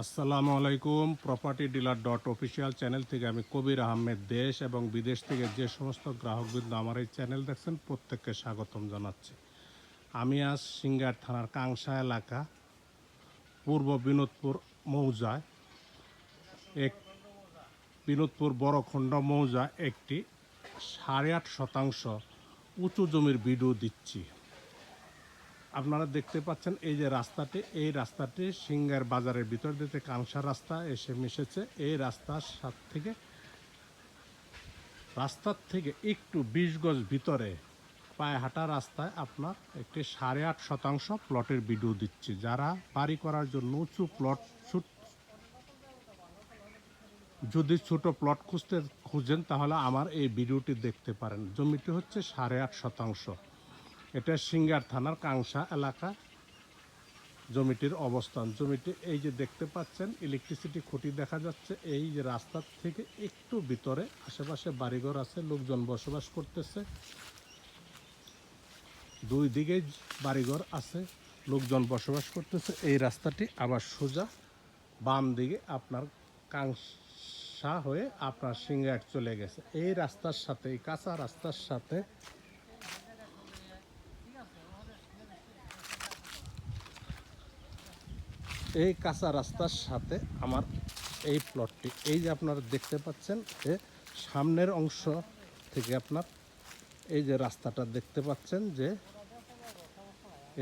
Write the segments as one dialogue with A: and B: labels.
A: আসসালামু আলাইকুম property dealer dot official channel থেকে আমি কবির আহমেদ দেশ এবং বিদেশ থেকে যে সমস্ত গ্রাহকবৃন্দ আমার এই চ্যানেল দেখছেন, প্রত্যেককে স্বাগতম জানাচ্ছি। আমি আজ সিঙ্গার থানার কাংসা এলাকা, পূর্ব বিনোদপুর মৌজায়, এক বিনোদপুর বড়খণ্ড মৌজা একটি সাড়ে আট শতাংশ উঁচু জমির ভিডিও দিচ্ছি। আপনারা দেখতে পাচ্ছেন এই যে রাস্তাটি, এই রাস্তাটি সিঙ্গার বাজারের ভিতর দিতে কাংসা রাস্তা এসে মিশেছে। এই রাস্তার সাত থেকে, রাস্তার থেকে একটু বিশ গজ ভিতরে পায়ে হাঁটা রাস্তায় আপনার একটি সাড়ে আট শতাংশ প্লটের ভিডিও দিচ্ছি। যারা বাড়ি করার জন্য উঁচু প্লট ছুট যদি ছোট প্লট খুঁজতে খুঁজেন তাহলে আমার এই ভিডিওটি দেখতে পারেন। জমিটি হচ্ছে সাড়ে আট শতাংশ। এটা সিঙ্গার থানার কাংসা এলাকা। জমিটির অবস্থান। জমিটি এই যে দেখতে পাচ্ছেন ইলেকট্রিসিটি খুঁটি দেখা যাচ্ছে। এই যে রাস্তার থেকে একটু ভিতরে, আশেপাশে বাড়িঘর আছে, লোকজন বসবাস করতেছে। দুই দিকে বাড়িঘর আছে, লোকজন বসবাস করতেছে। এই রাস্তাটি আবার সোজা বাম দিকে আপনার কাংসা হয়ে আপনার সিঙ্গার চলে গেছে। এই রাস্তার সাথে, এই কাঁচা রাস্তার সাথে এই কাঁচা রাস্তার সাথে আমার এই প্লটটি এই যে আপনারা দেখতে পাচ্ছেন যে সামনের অংশ থেকে আপনার এই যে রাস্তাটা দেখতে পাচ্ছেন যে,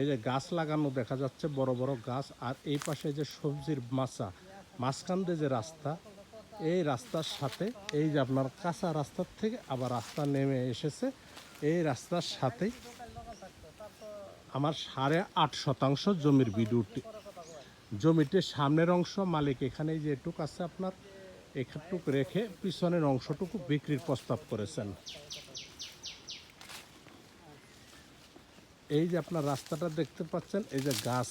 A: এই যে গাছ লাগানো দেখা যাচ্ছে, বড় বড় গাছ। আর এই পাশে যে সবজির মাচা, মাঝখান দিয়ে যে রাস্তা, এই রাস্তার সাথে এই যে আপনার কাঁচা রাস্তার থেকে আবার রাস্তা নেমে এসেছে। এই রাস্তার সাথেই আমার সাড়ে আট শতাংশ জমির ভিডিওটি। জমিটির সামনের অংশ মালিক এখানে যে এটুক আছে আপনার, এখানটুক রেখে পিছনের অংশটুকু বিক্রির প্রস্তাব করেছেন। এই যে আপনার রাস্তাটা দেখতে পাচ্ছেন, এই যে গাছ,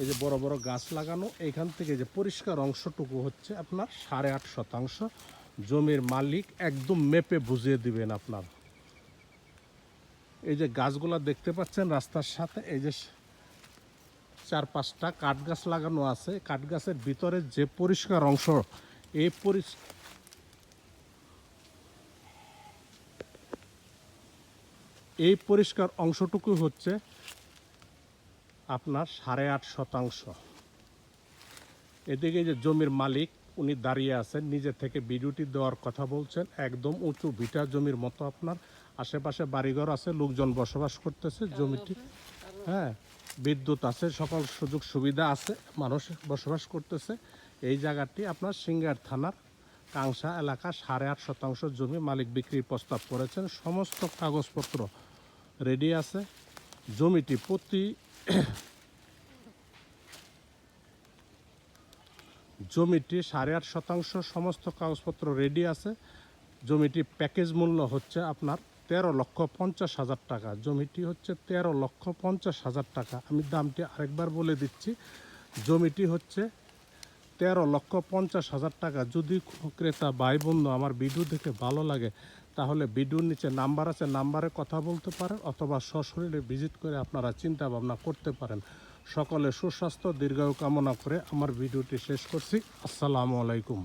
A: এই যে বড় বড় গাছ লাগানো এইখান থেকে যে পরিষ্কার অংশটুকু হচ্ছে আপনার সাড়ে আট শতাংশ। জমির মালিক একদম মেপে বুঝিয়ে দিবেন আপনার। এই যে গাছগুলা দেখতে পাচ্ছেন রাস্তার সাথে, এই যে চার পাঁচটা কাঠ গাছ লাগানো আছে। কাঠ গাছের ভিতরে যে পরিষ্কার অংশ এই পরিস এই পরিষ্কার অংশটুকু হচ্ছে আপনার সাড়ে আট শতাংশ। এদিকে যে জমির মালিক উনি দাঁড়িয়ে আছেন নিজে থেকে ভিডিওটি দেওয়ার কথা বলছেন। একদম উঁচু ভিটা জমির মতো আপনার। আশেপাশে বাড়িঘর আছে লোকজন বসবাস করতেছে জমিটি হ্যাঁ। বিদ্যুৎ আছে, সকল সুযোগ সুবিধা আছে, মানুষ বসবাস করতেছে। এই জায়গাটি আপনার সিঙ্গার থানার কাংসা এলাকা সাড়ে আট শতাংশ জমি মালিক বিক্রির প্রস্তাব করেছেন। সমস্ত কাগজপত্র রেডি আছে। জমিটি প্রতি জমিটি সাড়ে আট শতাংশ, সমস্ত কাগজপত্র রেডি আছে। জমিটি প্যাকেজ মূল্য হচ্ছে আপনার তেরো লক্ষ পঞ্চাশ হাজার টাকা। জমিটি হচ্ছে তেরো লক্ষ পঞ্চাশ হাজার টাকা। আমি দামটি আরেকবার বলে দিচ্ছি। জমিটি হচ্ছে তেরো লক্ষ পঞ্চাশ হাজার টাকা। যদি ক্রেতা ভাই বন্ধু আমার ভিডিও দেখে ভালো লাগে, তাহলে ভিডিওর নিচে নাম্বার আছে, নাম্বারে কথা বলতে পারেন অথবা সশরীরে ভিজিট করে আপনারা চিন্তা ভাবনা করতে পারেন। সকলে সুস্বাস্থ্য, দীর্ঘায়ু কামনা করে আমার ভিডিওটি শেষ করছি। আসসালামু আলাইকুম।